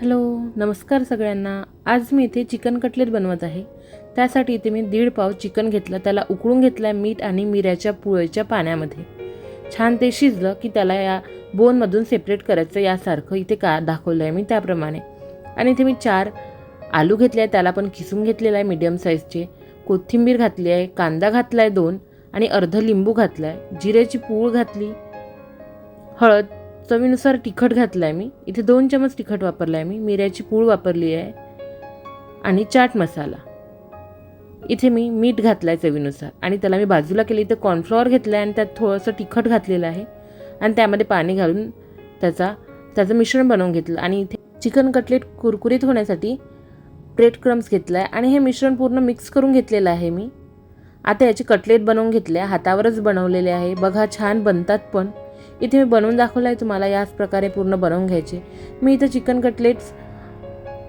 Hello नमस्कार सगळ्यांना. आज मी इथे चिकन कटलेट बनवत आहे. त्यासाठी इथे मी दीड पाव चिकन घेतलं. त्याला उकळून घेतलं आहे मीठ आणि मिऱ्याच्या पुळेच्या पाण्यामध्ये. छान ते शिजलं की त्याला या बोनमधून सेपरेट करायचं यासारखं इथे का दाखवलं आहे मी त्याप्रमाणे. आणि इथे मी चार आलू घेतले आहे त्याला पण किसून घेतलेला आहे मीडियम साईजचे कोथिंबीर घातली आहे कांदा घातला आहे दोन आणि अर्ध लिंबू घातला आहे जिऱ्याची पूळ घातली हळद चवीनुसार तिखट घातलं आहे मी. इथे दोन चमच तिखट वापरलं आहे मी. मिऱ्याची पूळ वापरली आहे. आणि चाट मसाला. इथे मी मीठ घातलं आहे चवीनुसार. आणि त्याला मी बाजूला केली. इथे कॉर्नफ्लॉवर घेतलं आहे आणि त्यात थोडंसं तिखट घातलेलं आहे. आणि त्यामध्ये पाणी घालून त्याचा त्याचं मिश्रण बनवून घेतलं. आणि इथे चिकन कटलेट कुरकुरीत होण्यासाठी ब्रेड क्रम्स घेतला आहे आणि हे मिश्रण पूर्ण मिक्स करून घेतलेलं आहे मी. आता याचे कटलेट बनवून घेतले आहे. हातावरच बनवलेले आहे. बघा छान बनतात पण. इथे मी बनवून दाखवलं आहे तुम्हाला याच प्रकारे पूर्ण बनवून घ्यायचे. मी इथं चिकन कटलेट्स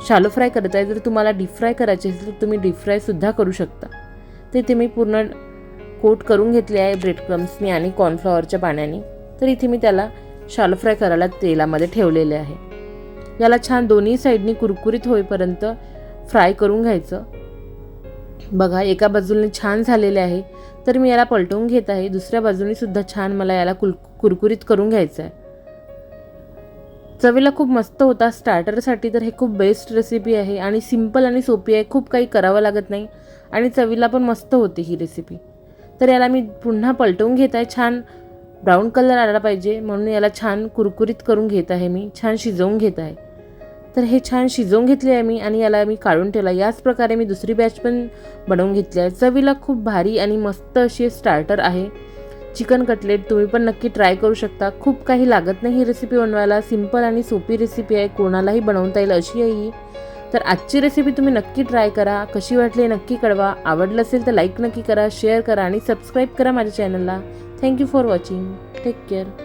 शालो फ्राय करत आहे. जर तुम्हाला डीप फ्राय करायचे असेल तर तुम्ही डीप फ्रायसुद्धा करू शकता. तर इथे मी पूर्ण कोट करून घेतले आहे ब्रेड क्रम्सनी आणि कॉर्नफ्लॉवरच्या पाण्याने. तर इथे मी त्याला शालो फ्राय करायला तेलामध्ये ठेवलेले आहे. याला छान दोन्ही साईडनी कुरकुरीत होईपर्यंत फ्राय करून घ्यायचं. बघा एका बाजूने छान झालेले आहे तर मी याला पलटवून घेत आहे. दुसऱ्या बाजूने सुद्धा छान मला याला कुल कुरकुरीत करून घ्यायचं आहे. चवीला खूप मस्त होता. स्टार्टरसाठी तर हे खूप बेस्ट रेसिपी आहे आणि सिंपल आणि सोपी आहे. खूप काही करावं लागत नाही आणि चवीला पण मस्त होते ही रेसिपी तर याला मी पुन्हा पलटवून घेत आहे. छान ब्राऊन कलर आला पाहिजे म्हणून याला छान कुरकुरीत करून घेत आहे मी. छान शिजवून घेत आहे. तर हे छान शिजवून घेतले आहे मी आणि याला मी काढून ठेवला. याच प्रकारे मी दुसरी बॅच पण बनवून घेतली आहे. चवीला खूप भारी आणि मस्त अशी स्टार्टर आहे. चिकन कटलेट तुम्ही पण नक्की ट्राय करू शकता. खूप काही लागत नाही ही रेसिपी बनवायला. सिंपल आणि सोपी रेसिपी आहे. कोणालाही बनवता येईल अशी आहे ही. तर आजची रेसिपी तुम्ही नक्की ट्राय करा. कशी वाटली नक्की कळवा. आवडलं असेल तर लाईक नक्की करा शेअर करा आणि सबस्क्राईब करा माझ्या चॅनलला thank you for watching take care